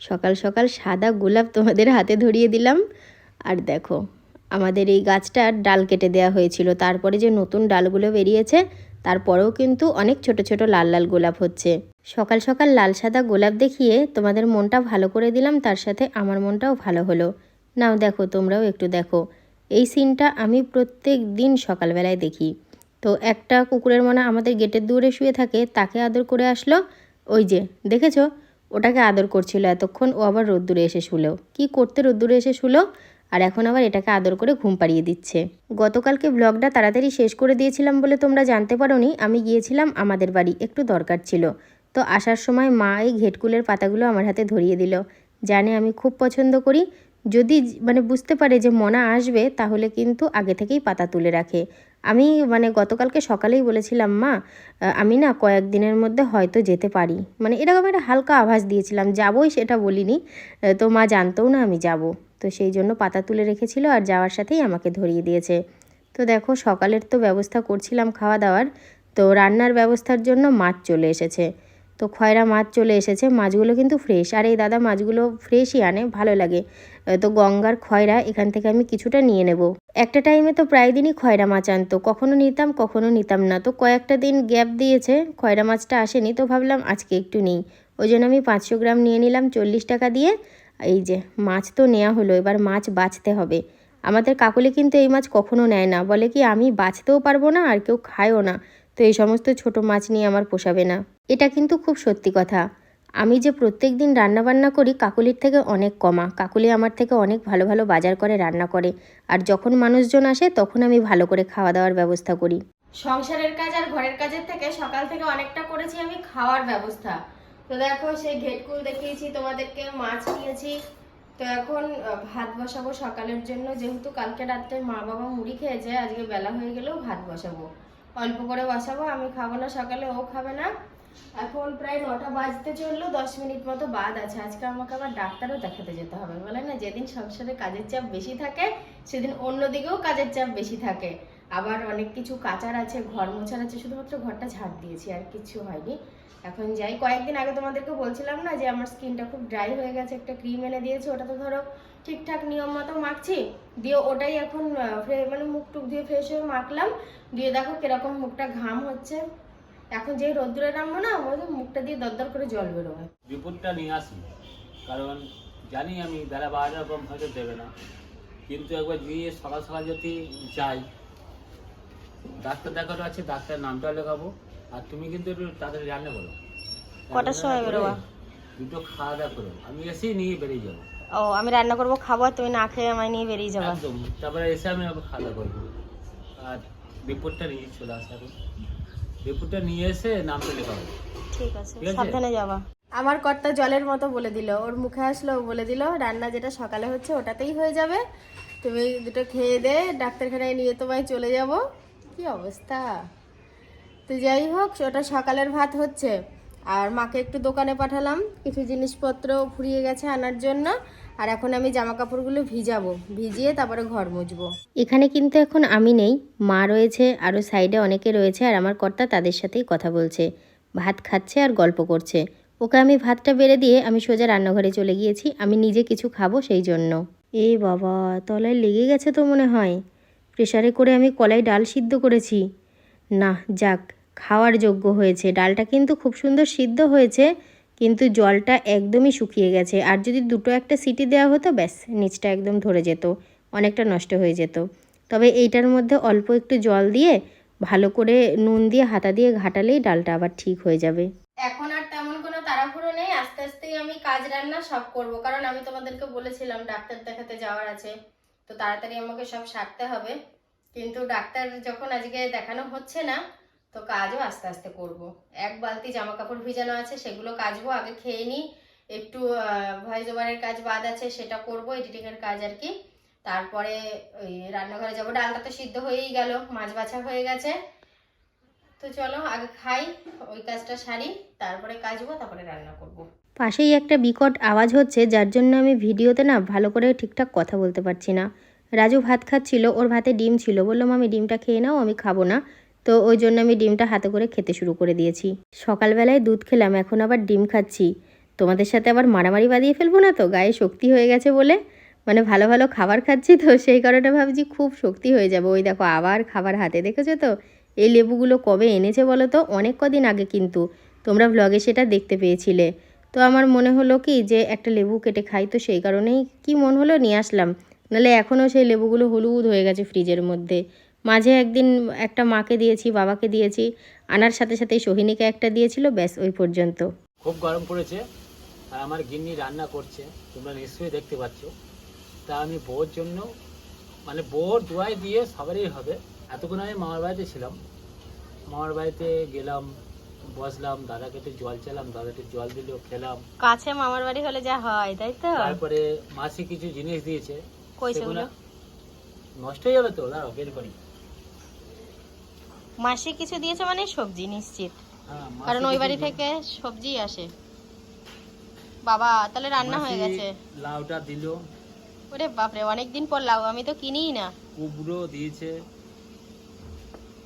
সকাল সকাল সাদা গোলাপ তোমাদের হাতে ধরিয়ে দিলাম। আর দেখো, আমাদের এই গাছটার ডাল কেটে দেওয়া হয়েছিল। তারপরে যে নতুন ডালগুলো বেরিয়েছে, তারপরেও কিন্তু অনেক ছোট ছোট লাল লাল গোলাপ হচ্ছে। সকাল সকাল লাল সাদা গোলাপ দেখিয়ে তোমাদের মনটা ভালো করে দিলাম, তার সাথে আমার মনটাও ভালো হলো। নাও দেখো, তোমরাও একটু দেখো। এই সিনটা আমি প্রত্যেক দিন সকালবেলায় দেখি। তো একটা কুকুরের মনে আমাদের গেটের দূরে শুয়ে থাকে, তাকে আদর করে আসলো। ওই যে, দেখেছ? ওটাকে আদর করছিল এতক্ষণ, ও আবার রোদ্দুরে এসে শুলো। কি করতে রোদ্দুরে এসে শুলো? আর এখন আবার এটাকে আদর করে ঘুম পাড়িয়ে দিচ্ছে। গতকালকে ব্লগটা তাড়াতাড়ি শেষ করে দিয়েছিলাম বলে তোমরা জানতে পারোনি, আমি গিয়েছিলাম আমাদের বাড়ি, একটু দরকার ছিল। তো আসার সময় মা এই ঘেটকুলের পাতাগুলো আমার হাতে ধরিয়ে দিল। জানে আমি খুব পছন্দ করি। যদি মানে বুঝতে পারে যে মনা আসবে, তাহলে কিন্তু আগে থেকেই পাতা তুলে রাখে। আমি মানে গতকালকে সকালেই বলেছিলাম, মা আমি না কয়েকদিনের মধ্যে হয়তো যেতে পারি। মানে এরকম একটা হালকা আভাস দিয়েছিলাম, যাবই সেটা বলিনি। তো মা জানতেও না আমি যাব। তো সেই জন্য পাতা তুলে রেখেছিল আর যাওয়ার সাথেই আমাকে ধরিয়ে দিয়েছে। তো দেখো সকালের তো ব্যবস্থা করছিলাম খাওয়া দাওয়ার, তো রান্নার ব্যবস্থার জন্য মাছ চলে এসেছে। তো খয়রা মাছ চলে এসেছে, মাছগুলো কিন্তু ফ্রেশ। আর এই দাদা, মাছগুলো ফ্রেশই আনে, ভালো লাগে। তো গঙ্গার খয়রা এখান থেকে আমি কিছুটা নিয়ে নেব। একটা টাইমে তো প্রায় দিনই খয়রা মাছ আনতো। কখনো নিতাম কখনো নিতাম না। তো কয়েকটা দিন গ্যাপ দিয়েছে, খয়রা মাছটা আসেনি। তো ভাবলাম আজকে একটু নিই। ওই জন্য আমি পাঁচশো গ্রাম নিয়ে নিলাম চল্লিশ টাকা দিয়ে। এই যে, মাছ তো নেওয়া হলো, এবার মাছ বাছতে হবে। আমাদের কাকলি কিন্তু এই মাছ কখনো নেয় না। বলে কি, আমি বাছতেও পারব না আর কেউ খায়ও না। তো এই সমস্ত ছোট মাছ নিয়ে আমার পোষাবে না। এটা কিন্তু খুব সত্যি কথা। আমি যে প্রত্যেক দিন রান্নাবান্না করি, কাকুলির থেকে অনেক কমা। কাকুলি আমার থেকে অনেক ভালো ভালো বাজার করে রান্না করে। আর যখন মানুষজন আসে, তখন আমি ভালো করে খাওয়া দাওয়ার ব্যবস্থা করি। সংসারের কাজ আর ঘরের কাজের থেকে সকাল থেকে অনেকটা করেছি আমি খাওয়ার ব্যবস্থা। তো দেখো, সেই ঘেটকুল দেখিয়েছি, তোমাদেরকে মাছ নিয়েছি তো এখন ভাত বসাবো সকালের জন্য। যেহেতু কালকে রাত্রে মা বাবা মুড়ি খেয়েছে, আজকে বেলা হয়ে গেলেও ভাত বসাবো। অল্প করে বসাবো, আমি খাব না সকালে, ও খাবে না। এখন প্রায় নটা বাজতে চলল, দশ মিনিট মতো বাদ আছে। আজকে আমাকে আবার ডাক্তারও দেখাতে যেতে হবে। বলে না, যেদিন সংসারে কাজের চাপ বেশি থাকে, সেদিন অন্যদিকেও কাজের চাপ বেশি থাকে। আবার অনেক কিছু কাচার আছে, ঘর মোছার আছে, শুধুমাত্র ঘরটা ঝাড় দিয়েছি, আর কিছু হয়নি। এখন যাই, কয়েকদিন আগে তোমাদেরকে বলছিলাম না যে আমার স্কিনটা খুব ড্রাই হয়ে গেছে, একটা ক্রিম এনে দিয়েছে, ওটা তো ধরো ঠিকঠাক নিয়ম মতো মাখছি। দিয়ে ওটাই এখন মানে মুখ টুক দিয়ে ফ্রেশ হয়ে মাখলাম। দিয়ে দেখো কীরকম মুখটা ঘাম হচ্ছে। এখন যে রোদ্দুরে নামবো না ওই মুখটা দিয়ে দরদর করে জল বেরোবে। রিপোর্টটা নিয়ে আসি কারণ জানি আমি বেলা বারোটার কম হয়তো দেবে না। কিন্তু একবার গিয়ে সকাল সকাল যদি যাই ডাক্তার দেখানো আছে ডাক্তার নামটা লেখাবো। আর তুমি কিন্তু একটু তাড়াতাড়ি রান্না করো কটার সময় বেরোবা? দুটো খাওয়া দাওয়া করো আমি এসেই নিয়ে বেরিয়ে যাব। ও আমি রান্না করব খাব তুমি না খেয়ে আমায় নিয়ে বেরিয়ে যাবা। একদম। তারপরে এসে আমি খাওয়া দাওয়া করব। আর রিপোর্টটা নিয়ে চলে আসা রিপোর্টটা নিয়ে এসে নামটা লেখাবো ঠিক আছে ঠিক আছে? সাবধানে যাবা। আমার কর্তা জলের মতো বলে দিল ওর মুখে আসলো ও বলে দিল রান্না যেটা সকালে হচ্ছে ওটাতেই হয়ে যাবে। তুমি দুটো খেয়ে দে ডাক্তারখানায় নিয়ে তোমায় চলে যাব। কি অবস্থা? তো যাই হোক ওটা সকালের ভাত হচ্ছে। আর মাকে একটু দোকানে পাঠালাম। কিছু জিনিসপত্র ফুরিয়ে গেছে আনার জন্য। আর এখন আমি জামা কাপড়গুলো ভিজাবো। ভিজিয়ে তারপরে ঘর মুছবো। এখানে কিন্তু এখন আমি নেই। মা রয়েছে আরও সাইডে অনেকে রয়েছে, আর আমার কর্তা তাদের সাথেই কথা বলছে। ভাত খাচ্ছে আর গল্প করছে। ওকে আমি ভাতটা বেড়ে দিয়ে আমি সোজা রান্নাঘরে চলে গিয়েছি। আমি নিজে কিছু খাব সেই জন্য। এ বাবা, তলায় লেগে গেছে তো মনে হয়। প্রেশারে করে আমি কলাই ডাল সিদ্ধ করেছি। না, যাক। খাওয়ার যোগ্য হয়েছে। ডালটা কিন্তু খুব সুন্দর সিদ্ধ হয়েছে, কিন্তু জলটা একদমই শুকিয়ে গেছে। আর যদি দুটো একটা সিটি দেওয়া হতো, ব্যাস, নিচটা একদম ধরে যেত, অনেকটা নষ্ট হয়ে যেত। তবে এইটার মধ্যে অল্প একটু জল দিয়ে ভালো করে নুন দিয়ে, হাতা দিয়ে ঘাটালেই ডালটা আবার ঠিক হয়ে যাবে। এখন আর তেমন কোনো তাড়াহুড়ো নেই। আস্তে আস্তেই আমি কাজ রান্না সব করব। কারণ আমি তোমাদেরকে বলেছিলাম, ডাক্তার দেখাতে যাওয়ার আছে। তো তাড়াতাড়ি আমাকে সব সারতে হবে। কিন্তু ডাক্তার যখন আজকে দেখানো হচ্ছে না তো কাজও আস্তে আস্তে করব। এক বালতি জামা কাপড় ভিজানো আছে, সেগুলো কাচবো, আগে খেয়ে নিই। একটু ভয়েস ওভারের কাজ বাদ আছে, সেটা করব এডিটিং এর কাজ আর কি। তারপরে ওই রান্নাঘরে যাব। ডালটা তো সিদ্ধ হয়েই গেল, মাছ বাছা হয়ে গেছে। তো চলো, আগে খাই, ওই কাজটা সারি, তারপরে কাজবো তারপরে রান্না করব। পাশেই একটা বিকট আওয়াজ হচ্ছে, যার জন্য আমি ভিডিওতে না ভালো করে ঠিকঠাক কথা বলতে পারছি না। রাজু ভাত খাচ্ছিল, ওর ভাতে ডিম ছিল। বললাম আমি ডিমটা খেয়ে নাও, আমি খাব না। তো ওই জন্য আমি ডিমটা হাতে করে খেতে শুরু করে দিয়েছি। সকালবেলায় দুধ খেলাম, এখন আবার ডিম খাচ্ছি। তোমাদের সাথে আবার মারামারি বাঁধিয়ে ফেলব না তো? গায়ে শক্তি হয়ে গেছে বলে? মানে ভালো ভালো খাবার খাচ্ছি তো, সেই কারণে ভাবছি খুব শক্তি হয়ে যাবে। ওই দেখো, আবার খাবার হাতে দেখেছ তো? এই লেবুগুলো কবে এনেছে বলো তো? অনেক কদিন আগে কিন্তু। তোমরা ভ্লগে সেটা দেখতে পেয়েছিলে। তো আমার মনে হলো কি যে একটা লেবু কেটে খাই তো সেই কারণেই কি মন হলো নিয়ে আসলাম। নাহলে এখনও সেই লেবুগুলো হলুদ হয়ে গেছে ফ্রিজের মধ্যে। মাঝে একদিন একটা মাকে দিয়েছি বাবাকে দিয়েছি আনার সাথে সাথে সোহিনীকে একটা দিয়েছিল ব্যাস ওই পর্যন্ত। খুব গরম পড়েছে আর আমার গিন্নি রান্না করছে তোমরা নিশ্চয়ই দেখতে পাচ্ছ। তা আমি বউর জন্য মানে বউর দোয়াই দিয়ে সবারই হবে এতক্ষণ আমি মামার বাড়িতে ছিলাম। মামার বাড়িতে গেলাম বসলাম দাদাকে একটু জল চালাম দাদা একটু জল দিল খেলাম। কাছে মামার বাড়ি হলে যা হয় তাই তো? তারপরে মাসি কিছু জিনিস দিয়েছে কই সেগুলো সেগুলো? নষ্ট হয়ে যাবে তো দাঁড়াও বের করি। মাসি কিছু দিয়েছে মানে সবজি নিশ্চিত। হ্যাঁ কারণ ওই বাড়ি থেকে সবজি আসে। বাবা তাহলে রান্না হয়ে গেছে। লাউটা দিল। ওরে বাপরে অনেকদিন পর লাউ আমি তো কিনিই না। কুবড়ো দিয়েছে।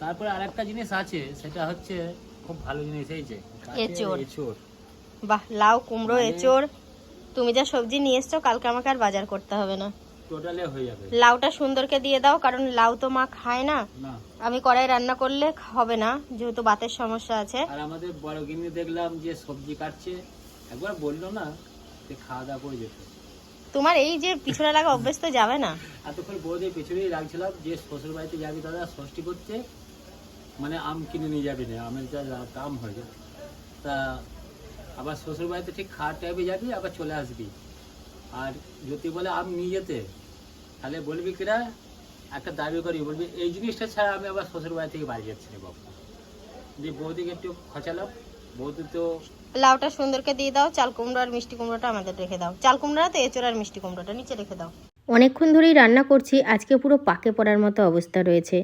তারপরে আরেকটা জিনিস আছে সেটা হচ্ছে খুব ভালো জিনিস এই যে। এঁচোড়। বাহ লাউ কুমড়ো মানে- এঁচোড়। তুমি যা সবজি নিয়ে এসছো কালকে আমাকে আর বাজার করতে হবে না। টোটালে হয়ে যাবে। লাউটা সুন্দরকে দিয়ে দাও কারণ লাউ তো মা খায় না। আমি কড়াই রান্না করলে হবে না যেহেতু বাতের সমস্যা আছে। আর আমাদের বড় গিন্নি দেখলাম যে সবজি কাটছে একবার বলল না যে খাওয়া দাওয়া করে যেত। তোমার এই যে পিছনে লাগা অভ্যেস তো যাবে না। এতক্ষণ বৌদের পিছনেই রাখছিলাম যে শ্বশুর বাড়িতে যাবি দাদা ষষ্ঠী করতে মানে আম কিনে নিয়ে যাবি না আমের যা দাম হয়ে যায় তা আবার শ্বশুর বাড়িতে ঠিক খাওয়ার টাইমে যাবি আবার চলে আসবি। আর যদি বলে আম নিয়ে যেতে তাহলে বলবি কিনা একটা দাবি করি বলবি এই জিনিসটা ছাড়া আমি আবার শ্বশুর বাড়ি থেকে বাড়ি যাচ্ছি না বাবু। যে বৌদিকে একটু খচালাম বৌদি তো লাউটা সুন্দরকে দিয়ে দাও চাল কুমড়ো আর মিষ্টি কুমড়োটা আমাদের রেখে দাও। চাল কুমড়ো তো এঁচোড় আর মিষ্টি কুমড়োটা নিচে রেখে দাও। অনেকক্ষণ ধরেই রান্না করছি আজকে পুরো পাকে পড়ার মতো অবস্থা রয়েছে।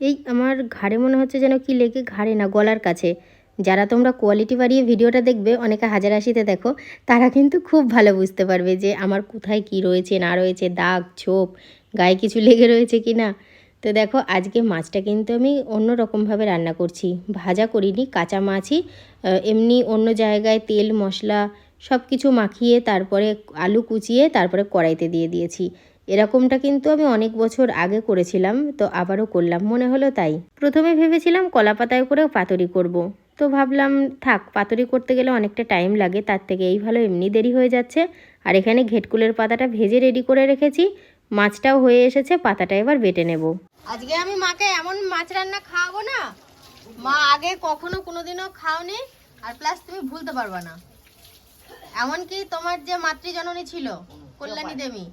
এই আমার ঘাড়ে মনে হচ্ছে যেন কি লেগে ঘাড়ে না গলার কাছে। যারা তোমরা কোয়ালিটি বাড়িয়ে ভিডিওটা দেখবে, অনেকে হাজার আশিতে দেখো, তারা কিন্তু খুব ভালো বুঝতে পারবে যে আমার কোথায় কি রয়েছে, না রয়েছে, দাগ, ছোপ, গায়ে কিছু লেগে রয়েছে কি না তো দেখো, আজকে মাছটা কিন্তু আমি অন্য রকমভাবে রান্না করছি। ভাজা করিনি, কাঁচা মাছই এমনি অন্য জায়গায় তেল, মশলা সব কিছু মাখিয়ে তারপরে আলু কুচিয়ে তারপরে কড়াইতে দিয়ে দিয়েছি। এরকমটা কিন্তু আমি অনেক বছর আগে করেছিলাম, তো আবারও করলাম, মনে হলো তাই। প্রথমে ভেবেছিলাম কলা পাতায় করে পাতুরি করব। তো ভাবলাম থাক পাতুরি করতে গেলে অনেকটা টাইম লাগে তার থেকে এই ভালো এমনি দেরি হয়ে যাচ্ছে। আর এখানে ঘেটকুলের পাতাটা ভেজে রেডি করে রেখেছি। মাছটাও হয়ে এসেছে পাতাটা এবার বেটে নেব। আজকে আমি মাকে এমন মাছ রান্না খাওয়াবো না মা আগে কখনো কোনোদিনও খাওনি আর প্লাস তুমি ভুলতে পারবা না। এমনকি তোমার যে মাতৃজননী ছিল কল্যাণী দেবী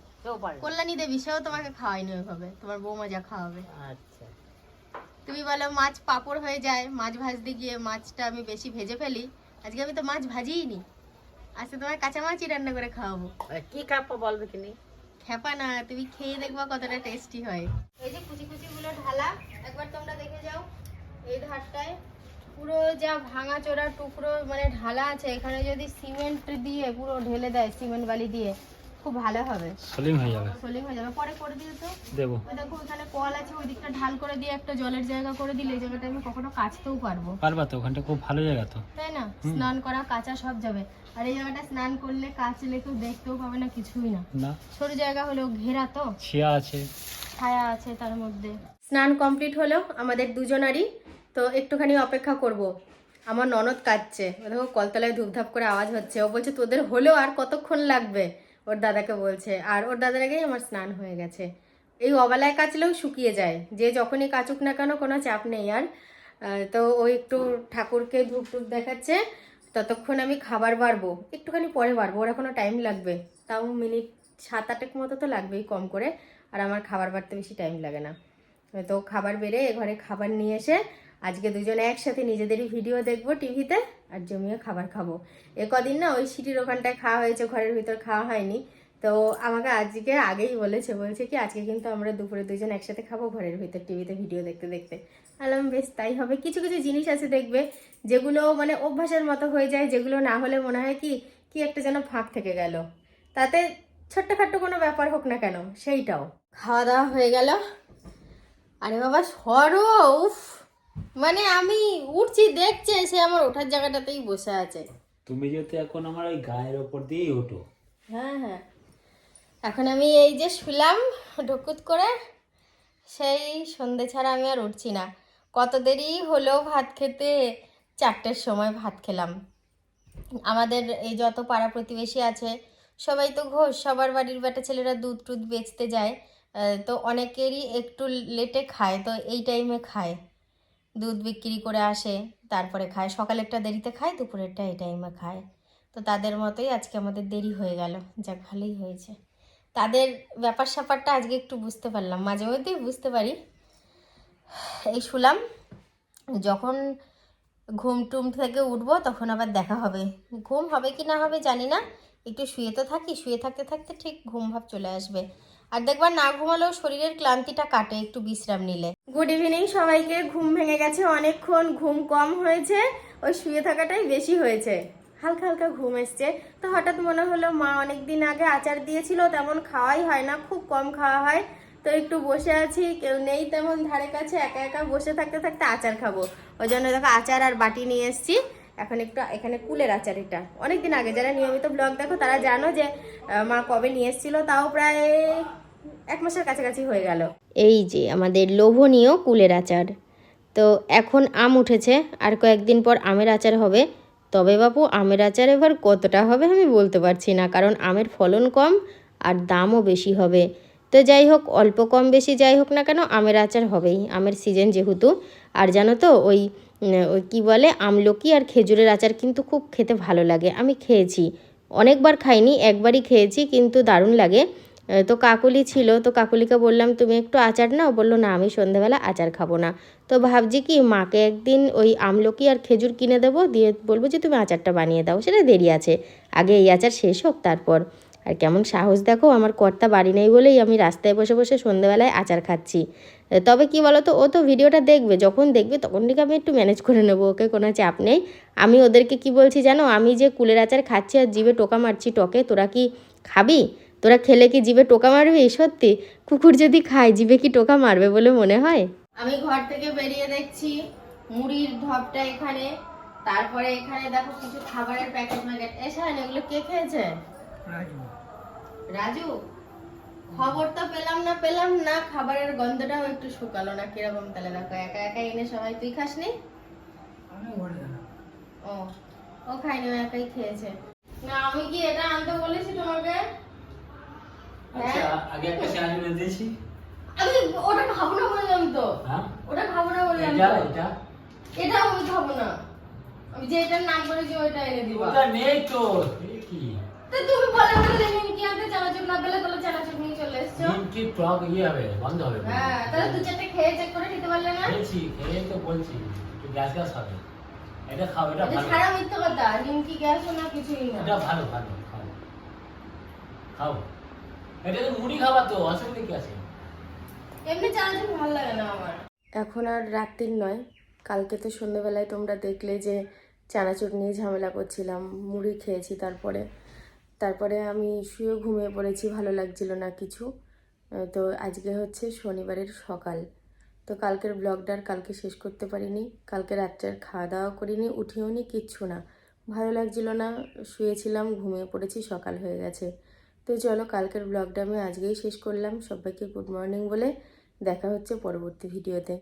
কল্যাণী দেবী সেও তোমাকে খাওয়াইনি ওইভাবে তোমার বৌমা যা খাওয়াবে। আচ্ছা। তুমি বলো মাছ পাপড় হয়ে যায় মাছ ভাজতে গিয়ে মাছটা আমি বেশি ভেজে ফেলি। আজকে আমি তো মাছ ভাজিই নি আজকে তোমার কাঁচা মাছই রান্না করে খাওয়াবো। কি কাপ্পা বলবে কিনি খেপা না তুমি খেয়ে দেখবা কতটা টেস্টি হয়। এই যে কুচি কুচি গুলো ঢালা একবার তোমরা দেখে যাও। এই ধারটায় পুরো যা ভাঙা চোরা টুকরো মানে ঢালা আছে এখানে যদি সিমেন্ট দিয়ে পুরো ঢেলে দেয় সিমেন্ট বালি দিয়ে খুব ভালো হবে। সলিং হয়ে যাবে। সোলিং হয়ে যাবে। পরে করে দিও তো। দেবো। দেখো ওখানে কল আছে ওই দিকটা ঢাল করে দিয়ে একটা জলের জায়গা করে দিলে এই জায়গাটা আমি কখনো কাচতেও পারব। পারবা তো ওখানটা খুব ভালো জায়গা তো। তাই না? স্নান করা কাঁচা সব যাবে। আর এই জায়গাটা স্নান করলে কাচলে কেউ দেখতেও পাবে না কিছুই না। না। ছোট জায়গা হলেও ঘেরা তো। ছিয়া আছে। ছায়া আছে তার মধ্যে। স্নান কমপ্লিট হলো আমাদের দুজনারই। তো একটুখানি অপেক্ষা করব। আমার ননদ কাচ্ছে ও দেখো কলতলায় ধূপধাপ করে আওয়াজ হচ্ছে। ও বলছে তোদের হলেও আর কতক্ষণ লাগবে? ওর দাদাকে বলছে, আর ওর দাদার আগেই আমার স্নান হয়ে গেছে। এই অবেলায় কাচলেও শুকিয়ে যায়। যে যখনই কাচুক না কেন কোনো চাপ নেই আর। তো ও একটু ঠাকুরকে ধূপ টুপ দেখাচ্ছে, ততক্ষণ আমি খাবার বাড়বো। একটুখানি পরে বাড়বো, ওর এখনও টাইম লাগবে। তাও মিনিট সাত আটেক মতো তো লাগবেই কম করে, আর আমার খাবার বাড়তে বেশি টাইম লাগে না। তো খাবার বেড়ে এ ঘরে খাবার নিয়ে এসে আজকে দুজনে একসাথে নিজেদেরই ভিডিও দেখব টিভিতে আর জমিয়ে খাবার খাব। এ কদিন না ওই সিটির ওখানটায় খাওয়া হয়েছে, ঘরের ভিতর খাওয়া হয়নি। তো আমাকে আজকে আগেই বলেছে, বলছে কি আজকে কিন্তু আমরা দুপুরে দুজন একসাথে খাব ঘরের ভিতর টিভিতে ভিডিও দেখতে দেখতে। আলাম, বেশ, তাই হবে। কিছু কিছু জিনিস আছে দেখবে যেগুলো মানে অভ্যাসের মতো হয়ে যায়, যেগুলো না হলে মনে হয় কি কি একটা যেন ফাঁক থেকে গেল। তাতে ছোট্টখাট্ট কোনো ব্যাপার হোক না কেন, সেইটাও। খাওয়া দাওয়া হয়ে গেল। আরে বাবা, সরো, উফ। মানে আমি উঠছি দেখছে সে আমার ওঠার জায়গাটাতেই বসে আছে। তুমি যেহেতু এখন আমার ওই গায়ের ওপর দিয়েই ওঠো। হ্যাঁ হ্যাঁ। এখন আমি এই যে শুলাম ঢুকুত করে সেই সন্ধে ছাড়া আমি আর উঠছি না। কত দেরি হলো ভাত খেতে? চারটের সময় ভাত খেলাম। আমাদের এই যত পাড়া প্রতিবেশী আছে সবাই তো ঘোষ সবার বাড়ির বেটা ছেলেরা দুধ টুধ বেচতে যায় তো অনেকেরই একটু লেটে খায় তো এই টাইমে খায়। দুধ বিক্রি করে আসে, তারপরে খায়। সকালেরটা দেরিতে খায় দুপুরেরটা এই টাইমে খায়। তো তাদের মতোই আজকে আমাদের দেরি হয়ে গেল। যাক ভালোই হয়েছে। তাদের ব্যাপার স্যাপারটা আজকে একটু বুঝতে পারলাম। মাঝে মধ্যেই বুঝতে পারি। এই শুলাম যখন ঘুম টুম থেকে উঠবো তখন আবার দেখা হবে। ঘুম হবে কি না হবে জানি না। একটু শুয়ে তো থাকি, শুয়ে থাকতে থাকতে ঠিক ঘুম ভাব চলে আসবে। আর দেখবার না ঘুমালেও শরীরের ক্লান্তিটা কাটে, একটু বিশ্রাম নিলে। গুড ইভিনিং সবাইকে, ঘুম ভেঙে গেছে অনেকক্ষণ, ঘুম কম হয়েছে, ওই শুয়ে থাকাটাই বেশি হয়েছে। হালকা হালকা ঘুম এসছে। তো হঠাৎ মনে হলো, মা অনেক দিন আগে আচার দিয়েছিল, তেমন খাওয়াই হয় না, খুব কম খাওয়া হয়। তো একটু বসে আছি, কেউ নেই তেমন ধারে কাছে, একা একা বসে থাকতে থাকতে আচার খাব। ওই জন্য দেখো আচার আর বাটি নিয়ে এসেছি। এখন একটু, এখানে কুলের আচার এটা। অনেকদিন আগে, যারা নিয়মিত ব্লগ দেখো, তারা জানো যে মা কবে নিয়ে এসেছিল, তাও প্রায় এক মাসের কাছাকাছি হয়ে গেল। এই যে আমাদের লোভনীয় কুলের আচার। তো এখন আম উঠেছে, আর কয়েকদিন পর আমের আচার হবে। তবে বাপু, আমের আচার এবার কতটা হবে আমি বলতে পারছি না, কারণ আমের ফলন কম আর দামও বেশি হবে। তো যাই হোক, অল্প কম বেশি যাই হোক না কেন, আমের আচার হবেই। আমের সিজন যেহেতু, আর জানো তো ওই ওই কী বলে, আমলকি আর খেজুরের আচার কিন্তু খুব খেতে ভালো লাগে। আমি খেয়েছি, অনেকবার খাইনি, একবারই খেয়েছি, কিন্তু দারুণ লাগে। তো কাকুলি ছিল, তো কাকুলিকে বললাম, তুমি একটু আচার নাও? বলল, না, আমি সন্ধ্যাবেলা আচার খাব না। তো ভাবছি কি, মাকে একদিন ওই আমলকি আর খেজুর কিনে দেবো, দিয়ে বলব যে, তুমি আচারটা বানিয়ে দাও। সেটা দেরি আছে। আগে এই আচার শেষ হোক তারপর। আর কেমন সাহস দেখো, আমার কর্তা বাড়ি নেই বলেই আমি রাস্তায় বসে বসে সন্ধ্যাবেলায় আচার খাচ্ছি। তবে কি বলো তো ও তো ভিডিওটা দেখবে, যখন দেখবে তখন থেকে আমি একটু ম্যানেজ করে নেব, ওকে কোনো চাপ নেই। আমি ওদেরকে কি বলছি জানো, আমি যে কুলের আচার খাচ্ছি আর জিভে টোকা মারছি টকে, তোরা কি খাবি? তোরা খেলে কি জিভে টোকা মারবি? সত্যি? কুকুর যদি খায় জিভে কি টোকা মারবে বলে মনে হয়? আমি ঘর থেকে বেরিয়ে দেখছি মুড়ির ঢপটা এখানে। তারপরে এখানে দেখো কিছু খাবারের প্যাকেট ম্যাকেট এসেন এগুলো কে খেয়েছে? রাজু। খবর তো পেলাম না পেলাম না। খাবারের গন্ধটাও একটু শুকালো না কীরকম তাহলে দেখো একা একা এনে সবাই তুই খাসনি? ও ও খাইনি ও একাই খেয়েছে। না আমি কি এটা আনতে বলেছি তোমাকে? আচ্ছা আগে একটা দিয়েছি। আমি ওটা খাব না বললাম তো। হ্যাঁ? ওটা খাব না বললাম এটা এটা? এটা আমি খাব না আমি যে এটার নাম ওইটা এনে দিবা। ওটা নেই তো কি? তো তুমি বলে বলে নিমকি আনতে চানাচুর না পেলে তাহলে চানাচুর নিয়ে চলে এসছো? নিমকি টক ইয়ে হবে বন্ধ হবে। হ্যাঁ তাহলে চারটে খেয়ে চেক করে নিতে পারলে না? খেয়েছি খেয়ে তো বলছি একটু গ্যাস গ্যাস হবে। এটা খাও এটা এটা ভালো। ছাড়া মিথ্যে কথা নিমকি গ্যাস না কিছুই না। এটা ভালো ভালো খাও। খাও। এটা তো মুড়ি খাবার তো অসুবিধা কি আছে? এমনি চানাচুর ভালো লাগে না আমার। এখন আর রাত্রির নয়। কালকে তো সন্ধ্যেবেলায় তোমরা দেখলে যে চানাচুর নিয়ে ঝামেলা করছিলাম মুড়ি খেয়েছি তারপরে। তারপরে আমি শুয়ে ঘুমিয়ে পড়েছি ভালো লাগছিল না কিছু। তো আজকে হচ্ছে শনিবারের সকাল। তো কালকের ব্লগটা আর কালকে শেষ করতে পারিনি। কালকে রাত্রে আর খাওয়া দাওয়া করিনি উঠেও নি কিচ্ছু না। ভালো লাগছিল না শুয়েছিলাম ঘুমিয়ে পড়েছি সকাল হয়ে গেছে। তো চলো কালকের ব্লগটা আমি আজকেই শেষ করলাম। সবাইকে গুড মর্নিং বলে দেখা হচ্ছে পরবর্তী ভিডিওতে